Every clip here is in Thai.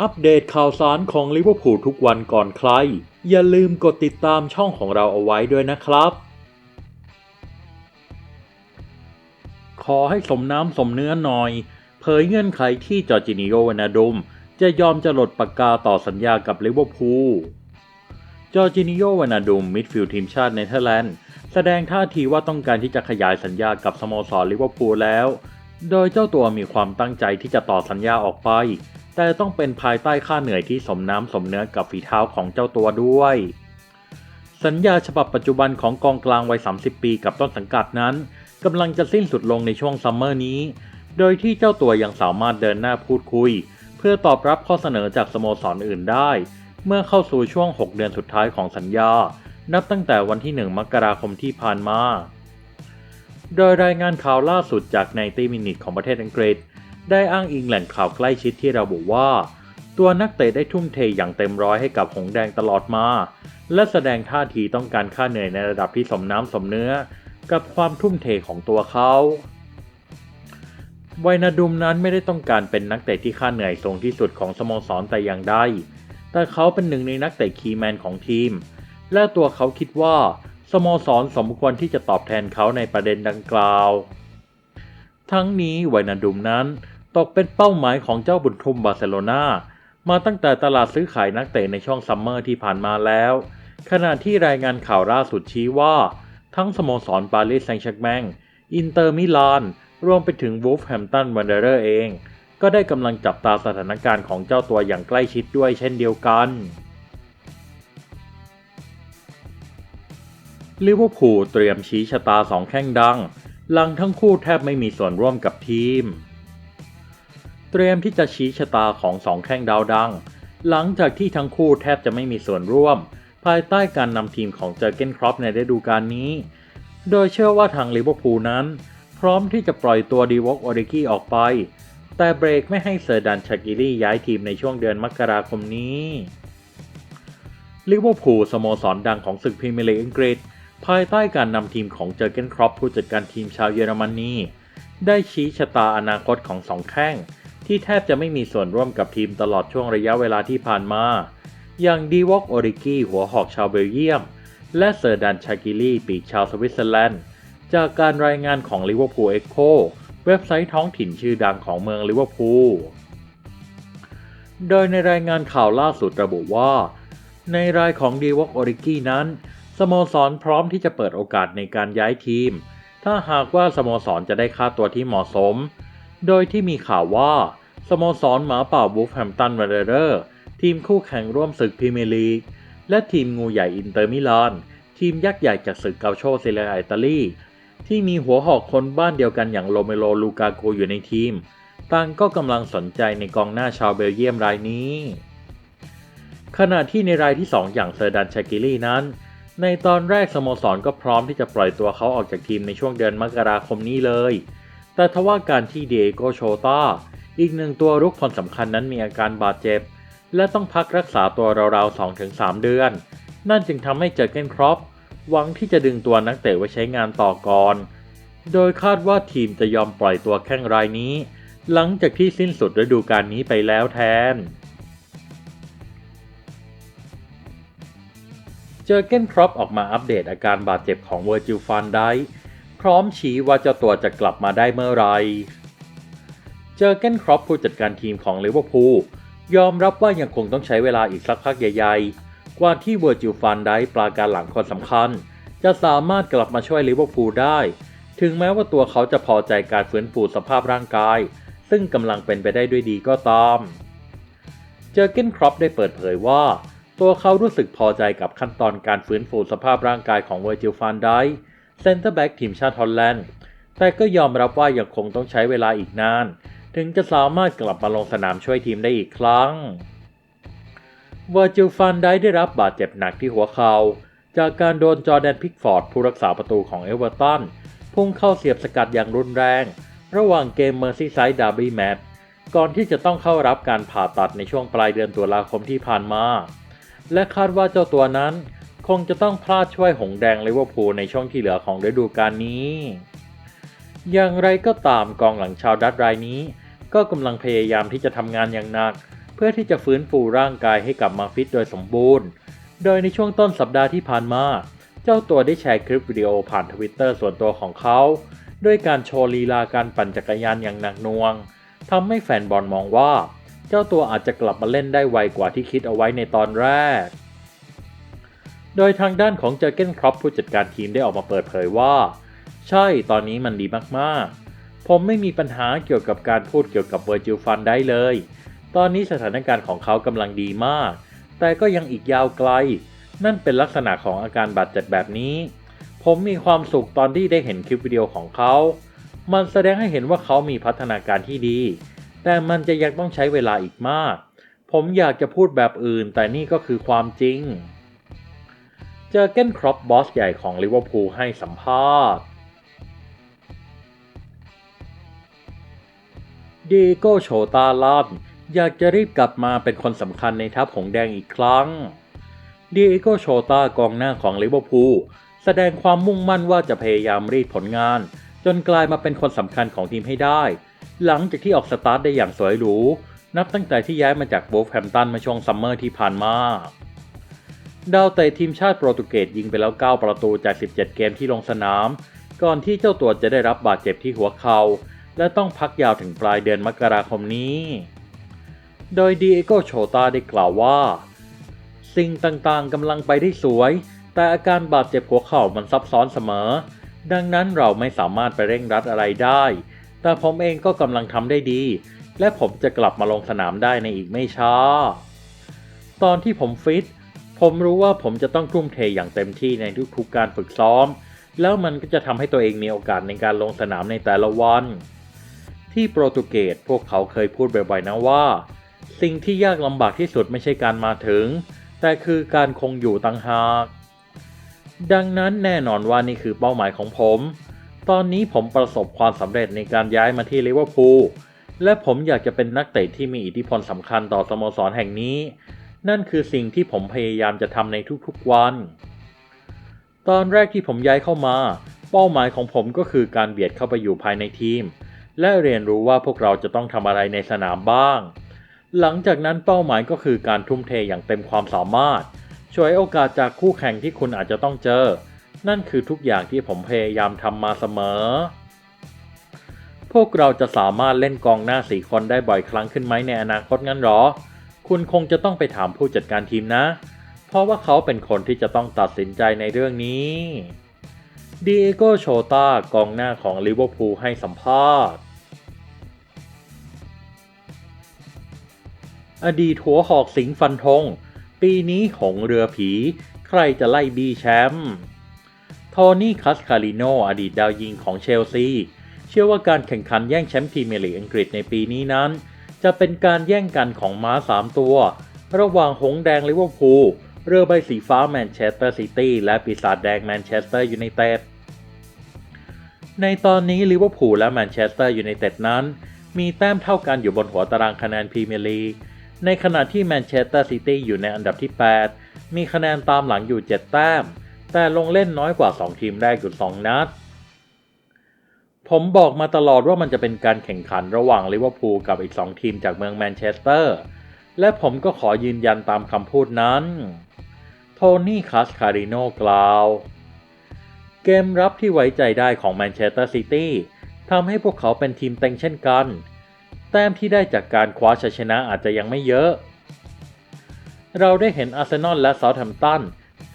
อัปเดตข่าวสารของลิเวอร์พูลทุกวันก่อนใคร อย่าลืมกดติดตามช่องของเราเอาไว้ด้วยนะครับ ขอให้สมน้ำสมเนื้อหน่อย เผยเงื่อนไขที่จอร์จินิโอวนาดุม จะยอมจะหลดปากกาต่อสัญญากับลิเวอร์พูล จอร์จินิโอวนาดุมมิดฟิลด์ทีมชาติเนเธอร์แลนด์ แสดงท่าทีว่าต้องการที่จะขยายสัญญากับสโมสรลิเวอร์พูลแล้ว โดยเจ้าตัวมีความตั้งใจที่จะต่อสัญญาออกไป แต่ต้องเป็นภายใต้ค่าเหนื่อยที่สมน้ำสมเนื้อกับฝีเท้าของเจ้าตัวด้วย สัญญาฉบับปัจจุบันของกองกลางวัย 30 ปีกับต้นสังกัดนั้นกำลังจะสิ้นสุดลงในช่วงซัมเมอร์นี้ โดยที่เจ้าตัวยังสามารถเดินหน้าพูดคุย เพื่อตอบรับข้อเสนอจากสโมสรออื่นได้ เมื่อเข้าสู่ช่วง 6 เดือนสุดท้ายของสัญญา นับตั้งแต่วันที่ 1 มกราคมที่ผ่านมา โดยรายงานข่าวล่าสุดจากในตีมินิตของประเทศอังกฤษ ได้อ้างอิงแหล่งข่าวใกล้ชิดที่ระบุว่า ตัวนักเตะได้ทุ่มเทอย่างเต็มร้อยให้กับหงแดงตลอดมา และแสดงท่าทีต้องการค่าเหนื่อยในระดับที่สมน้ำสมเนื้อ กับความทุ่มเทของตัวเขาไวนาดุมนั้นไม่ได้ต้องการเป็นนักเตะที่ค่าเหนื่อยสูงที่สุดของสโมสรแต่อย่างใด แต่เขาเป็นหนึ่งในนักเตะคีแมนของทีม และตัวเขาคิดว่าสโมสรสมควรที่จะตอบแทนเขาในประเด็นดังกล่าว ทั้งนี้ไวนาดุมนั้น ตกเป็นเป้าหมายของเจ้าบุญทุ่มบาร์เซโลนามาตั้งแต่ตลาดซื้อขายนักเตะในช่วงซัมเมอร์ที่ผ่านมาแล้ว ขณะที่รายงานข่าวล่าสุดชี้ว่า ทั้งสโมสรปารีสแซงต์แชร์แมงอินเตอร์มิลาน รวมไปถึงวูฟแฮมตันวันเดอร์เอง ก็ได้กำลังจับตาสถานการณ์ของเจ้าตัวอย่างใกล้ชิดด้วยเช่นเดียวกันลิเวอร์พูลเตรียมชี้ชะตาสองแข้งดัง หลังทั้งคู่แทบไม่มีส่วนร่วมกับทีม เตรียมที่จะชี้ชะตาของสองแข้งดาวดัง หลังจากที่ทั้งคู่แทบจะไม่มีส่วนร่วม ภายใต้การนำทีมของเจอร์เกนครอปในฤดูกาลนี้ โดยเชื่อว่าทางลิเวอร์พูลนั้น พร้อมที่จะปล่อยตัวดีวอกออริกี้ออกไป แต่เบรกไม่ให้เซอร์ดันชากิลี่ย้ายทีมในช่วงเดือนมกราคมนี้ลิเวอร์พูลสโมสรดังของศึกพรีเมียร์ลีกอังกฤษ ภายใต้การนำทีมของเจอร์เกนครอปผู้จัดการทีมชาวเยอรมนีได้ชี้ชะตาอนาคตของสองแข้ง ที่แทบจะไม่มีส่วนร่วมกับทีมตลอดช่วงระยะเวลาที่ผ่านมา อย่างดีวอกโอริกี้หัวหอกชาวเบลเยียม และเซอร์ดันชากิลี่ปีกชาวสวิตเซอร์แลนด์ จากการรายงานของลิเวอร์พูลเอ็กโคเว็บไซต์ท้องถิ่นชื่อดังของเมืองลิเวอร์พูล โดยในรายงานข่าวล่าสุดระบุว่า ในรายของดีวอกโอริกี้นั้น สโมสรพร้อมที่จะเปิดโอกาสในการย้ายทีม ถ้าหากว่าสโมสรจะได้ค่าตัวที่เหมาะสม โดยที่มีข่าวว่า สโมสรหมาป่าวูฟแฮมตันวันเดอร์ทีมคู่แข่งร่วมศึกพรีเมียร์ลีก และทีมงูใหญ่อินเตอร์มิลาน ทีมยักษ์ใหญ่จากศึกเกาโชเซเลียอิตาลี ที่มีหัวหอกคนบ้านเดียวกันอย่างโรเมโลลูกาโกอยู่ในทีม ต่างก็กำลังสนใจในกองหน้าชาวเบลเยียมรายนี้ ขณะที่ในรายที่ 2 อย่างเซอร์ดันชากิลี่นั้น ในตอนแรกสโมสรก็พร้อมที่จะปล่อยตัวเขาออกจากทีมในช่วงเดือนมกราคมนี้เลย แต่ทว่าการที่เดโกโชตาอีกหนึ่งตัวรุกคนสำคัญนั้นมีอาการบาดเจ็บ และต้องพักรักษาตัวราวๆ 2-3 เดือน นั่นจึงทำให้เจอเกนครอปหวังที่จะดึงตัวนักเตะไว้ใช้งานต่อก่อน โดยคาดว่าทีมจะยอมปล่อยตัวแข้งรายนี้ หลังจากที่สิ้นสุดฤดูกาลนี้ไปแล้วแทน เจอเกนครอปออกมาอัปเดตอาการบาดเจ็บของเวอร์จิลฟันได้ พร้อมชี้ว่าเจ้าตัวจะกลับมาได้เมื่อไร เจอเกนครอปผู้จัดการทีมของลิเวอร์พูลยอมรับว่ายังคงต้องใช้เวลาอีกสักพักใหญ่ๆ กว่าที่เวอร์จิลฟันได้ปราการหลังคนสำคัญ จะสามารถกลับมาช่วยลิเวอร์พูลได้ ถึงแม้ว่าตัวเขาจะพอใจการฟื้นฟูสภาพร่างกาย ซึ่งกำลังเป็นไปได้ด้วยดีก็ตาม เจอเกนครอปได้เปิดเผยว่า ตัวเขารู้สึกพอใจกับขั้นตอนการฟื้นฟูสภาพร่างกายของเวอร์จิลฟันได้ เซนเตอร์แบ็กทีมชาติฮอลแลนด์ แต่ก็ยอมรับว่ายังคงต้องใช้เวลาอีกนาน ถึงจะสามารถกลับมาลงสนามช่วยทีมได้อีกครั้งเวอร์จิลฟันได้ได้รับบาดเจ็บหนักที่หัวเขา่าจากการโดนจอแดนพิกฟอร์ดผู้รักษาประตูของเอเวอร์ตันพุ่งเข้าเสียบสกัดอย่างรุนแรง ระหว่างเกมเมอร์ซีไซด์ดาร์บี้แมตช์ก่อนที่จะต้องเข้ารับการผ่าตัดในช่วงปลายเดือนตุลาคมที่ผ่านมา และคาดว่าเจ้าตัวนั้น คงจะต้องพลาดช่วยหงแดงลิเวอร์พูลในช่วงที่เหลือของฤดูกาลนี้ อย่างไรก็ตามกองหลังชาวดัตช์รายนี้ ก็กำลังพยายามที่จะทำงานอย่างหนัก เพื่อที่จะฟื้นฟูร่างกายให้กลับมาฟิตโดยสมบูรณ์ โดยในช่วงต้นสัปดาห์ที่ผ่านมา เจ้าตัวได้แชร์คลิปวิดีโอผ่านทวิตเตอร์ส่วนตัวของเขา ด้วยการโชว์ลีลาการปั่นจักรยานอย่างหนักหน่วงทำให้แฟนบอลมองว่า เจ้าตัวอาจจะกลับมาเล่นได้ไวกว่าที่คิดเอาไว้ในตอนแรก โดยทางด้านของเจอเกนครอปผู้จัดการทีมได้ออกมาเปิดเผยว่า ใช่ตอนนี้มันดีมากๆ ผมไม่มีปัญหาเกี่ยวกับการพูดเกี่ยวกับเวอร์จิลฟันได้เลย ตอนนี้สถานการณ์ของเขากำลังดีมาก แต่ก็ยังอีกยาวไกล นั่นเป็นลักษณะของอาการบาดเจ็บแบบนี้ ผมมีความสุขตอนที่ได้เห็นคลิปวิดีโอของเขา มันแสดงให้เห็นว่าเขามีพัฒนาการที่ดี แต่มันจะยังต้องใช้เวลาอีกมาก ผมอยากจะพูดแบบอื่น แต่นี่ก็คือความจริง เจอเกนครอปบอสใหญ่ของลิเวอร์พูลให้สัมภาษณ์ดีโก้โชตาลันอยากจะรีบกลับมาเป็นคนสำคัญในทัพหงแดงอีกครั้งดีโก้โชตากองหน้าของลิเวอร์พูลแสดงความมุ่งมั่นว่าจะพยายามรีดผลงาน จนกลายมาเป็นคนสำคัญของทีมให้ได้ หลังจากที่ออกสตาร์ทได้อย่างสวยหรู นับตั้งแต่ที่ย้ายมาจากโวลแฮมตันมาช่วงซัมเมอร์ที่ผ่านมา ดาวเตะทีมชาติโปรตุเกสยิงไปแล้ว 9 ประตูจาก 17 เกมที่ลงสนาม ก่อนที่เจ้าตัวจะได้รับบาดเจ็บที่หัวเขา่าและต้องพักยาวถึงปลายเดือนมกราคมนี้ โดยดีเอโกโชตาได้กล่าวว่า สิ่งต่างๆกำลังไปได้สวย แต่อาการบาดเจ็บหัวเข่ามันซับซ้อนเสมอ ดังนั้นเราไม่สามารถไปเร่งรัดอะไรได้ แต่ผมเองก็กำลังทำได้ดี และผมจะกลับมาลงสนามได้ในอีกไม่ช้า ตอนที่ผมฟิต ผมรู้ว่าผมจะต้องทุ่มเทอย่างเต็มที่ในทุกๆการฝึกซ้อม แล้วมันก็จะทำให้ตัวเองมีโอกาสในการลงสนามในแต่ละวัน ที่โปรตุเกสพวกเขาเคยพูดบ่อยๆนะว่า สิ่งที่ยากลำบากที่สุดไม่ใช่การมาถึง แต่คือการคงอยู่ต่างหาก ดังนั้นแน่นอนว่านี่คือเป้าหมายของผม ตอนนี้ผมประสบความสำเร็จในการย้ายมาที่ลิเวอร์พูลและผมอยากจะเป็นนักเตะที่มีอิทธิพลสำคัญต่อสโมสรแห่งนี้ นั่นคือสิ่งที่ผมพยายามจะทำในทุกๆวัน ตอนแรกที่ผมย้ายเข้ามา เป้าหมายของผมก็คือการเบียดเข้าไปอยู่ภายในทีม และเรียนรู้ว่าพวกเราจะต้องทำอะไรในสนามบ้าง หลังจากนั้นเป้าหมายก็คือการทุ่มเทอย่างเต็มความสามารถช่วยโอกาสจากคู่แข่งที่คุณอาจจะต้องเจอ นั่นคือทุกอย่างที่ผมพยายามทำมาเสมอ พวกเราจะสามารถเล่นกองหน้าสี่คนได้บ่อยครั้งขึ้นไหมในอนาคตงั้นหรอ คุณคงจะต้องไปถามผู้จัดการทีมนะ เพราะว่าเขาเป็นคนที่จะต้องตัดสินใจในเรื่องนี้ดีเอโกโชตากองหน้าของลิเวอร์พูลให้สัมภาษณ์ อดีตหัวหอกสิงห์ฟันธง ปีนี้หงเรือผี ใครจะไล่บีแชมป์โทนี่คัสคาริโนอดีตดาวยิงของเชลซี เชื่อว่าการแข่งขันแย่งแชมป์พรีเมียร์ลีกอังกฤษในปีนี้นั้น จะเป็นการแย่งกันของม้า 3 ตัว ระหว่างหงแดงลิเวอร์พูลเรือใบสีฟ้าแมนเชสเตอร์ซิตี้และปีศาจแดงแมนเชสเตอร์ยูไนเต็ดในตอนนี้ลิเวอร์พูลและแมนเชสเตอร์ยูไนเต็ดนั้น มีแต้มเท่ากันอยู่บนหัวตารางคะแนนพรีเมียร์ลีกในขณะที่แมนเชสเตอร์ซิตี้อยู่ในอันดับที่ 8 มีคะแนนตามหลังอยู่ 7 แต้ม แต่ลงเล่นน้อยกว่า 2 ทีมแรกอยู่ 2 นัด ผมบอกมาตลอดว่ามันจะเป็นการแข่งขันระหว่างลิเวอร์พูลกับอีก 2 ทีมจากเมืองแมนเชสเตอร์ และผมก็ขอยืนยันตามคำพูดนั้น โทนี่คาสคาริโนกล่าว เกมรับที่ไว้ใจได้ของแมนเชสเตอร์ซิตี้ทำให้พวกเขาเป็นทีมเต็งเช่นกัน แต้มที่ได้จากการคว้าชัยชนะอาจจะยังไม่เยอะ เราได้เห็นอาร์เซนอลและเซาท์แฮมป์ตัน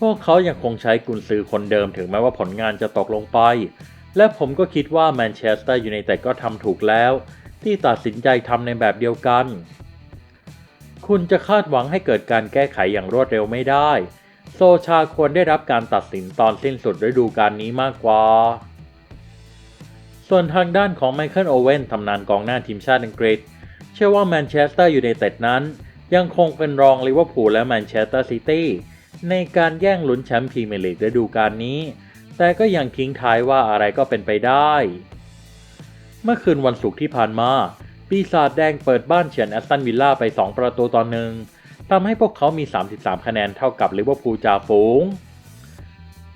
พวกเขายังคงใช้กุนซือคนเดิมถึงแม้ว่าผลงานจะตกลงไป และผมก็คิดว่าแมนเชสเตอร์ยูไนเต็ดก็ทำถูกแล้ว ที่ตัดสินใจทำในแบบเดียวกัน คุณจะคาดหวังให้เกิดการแก้ไขอย่างรวดเร็วไม่ได้ โซชาควรได้รับการตัดสินตอนสิ้นสุดฤดูกาลนี้มากกว่า ส่วนทางด้านของไมเคิลโอเว่นตำนานกองหน้าทีมชาติอังกฤษ เชื่อว่าแมนเชสเตอร์ยูไนเต็ดนั้น ยังคงเป็นรองลิเวอร์พูลและแมนเชสเตอร์ซิตี้ในการแย่งลุ้นแชมป์พรีเมียร์ลีกฤดูกาลนี้ แต่ก็ยังทิ้งท้ายว่าอะไรก็เป็นไปได้ เมื่อคืนวันศุกร์ที่ผ่านมา ปีศาจแดงเปิดบ้านเฉือนแอสตันวิลล่าไป 2 ประตูต่อหนึ่งทำให้พวกเขามี 33 คะแนนเท่ากับลิเวอร์พูลจ่าฝูง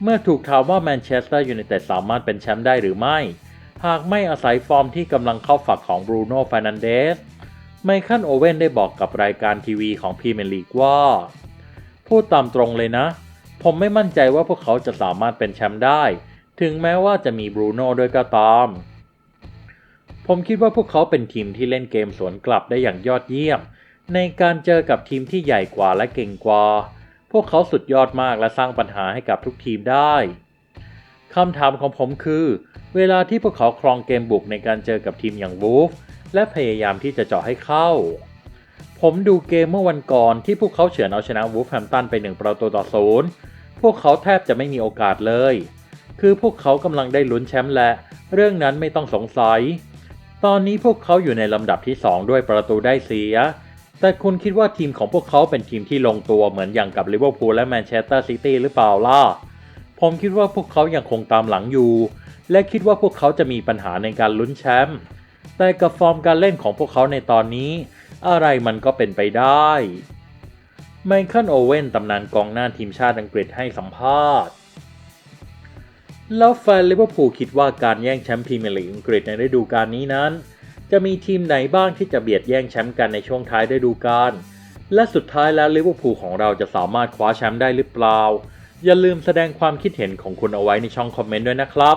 เมื่อถูกถามว่าแมนเชสเตอร์ยูไนเต็ดสามารถเป็นแชมป์ได้หรือไม่ หากไม่อาศัยฟอร์มที่กำลังเข้าฝักของบรูโน่ฟานันเดส ไมเคิลโอเว่นได้บอกกับรายการทีวีของพรีเมียร์ลีกว่า พูดตามตรงเลยนะ ผมไม่มั่นใจว่าพวกเขาจะสามารถเป็นแชมป์ได้ ถึงแม้ว่าจะมีบรูโน่ด้วยก็ตาม ผมคิดว่าพวกเขาเป็นทีมที่เล่นเกมสวนกลับได้อย่างยอดเยี่ยม ในการเจอกับทีมที่ใหญ่กว่าและเก่งกว่า พวกเขาสุดยอดมากและสร้างปัญหาให้กับทุกทีมได้คำถามของผมคือ เวลาที่พวกเขาครองเกมบุกในการเจอกับทีมอย่างวูฟและพยายามที่จะเจาะให้เข้า ผมดูเกมเมื่อวันก่อนที่พวกเขาเฉือนเอาชนะวูฟแฮมตันไปหนึ่งประตูต่อศูนย์พวกเขาแทบจะไม่มีโอกาสเลย คือพวกเขากำลังได้ลุ้นแชมป์และ เรื่องนั้นไม่ต้องสงสัย ตอนนี้พวกเขาอยู่ในลำดับที่ 2 ด้วยประตูได้เสีย แต่คุณคิดว่าทีมของพวกเขาเป็นทีมที่ลงตัวเหมือนอย่างกับลิเวอร์พูลและแมนเชสเตอร์ซิตี้หรือเปล่าล่ะ ผมคิดว่าพวกเขายังคงตามหลังอยู่ และคิดว่าพวกเขาจะมีปัญหาในการลุ้นแชมป์ แต่กับฟอร์มการเล่นของพวกเขาในตอนนี้ อะไรมันก็เป็นไปได้ไมเคิลโอเว่นตำนานกองหน้าทีมชาติอังกฤษให้สัมภาษณ์ แล้วแฟนลิเวอร์พูลคิดว่าการแย่งแชมป์พรีเมียร์ลีกอังกฤษในฤดูกาลนี้นั้น จะมีทีมไหนบ้างที่จะเบียดแย่งแชมป์กันในช่วงท้ายฤดูกาลและสุดท้ายแล้วลิเวอร์พูลของเราจะสามารถคว้าแชมป์ได้หรือเปล่า อย่าลืมแสดงความคิดเห็นของคุณเอาไว้ในช่องคอมเมนต์ด้วยนะครับ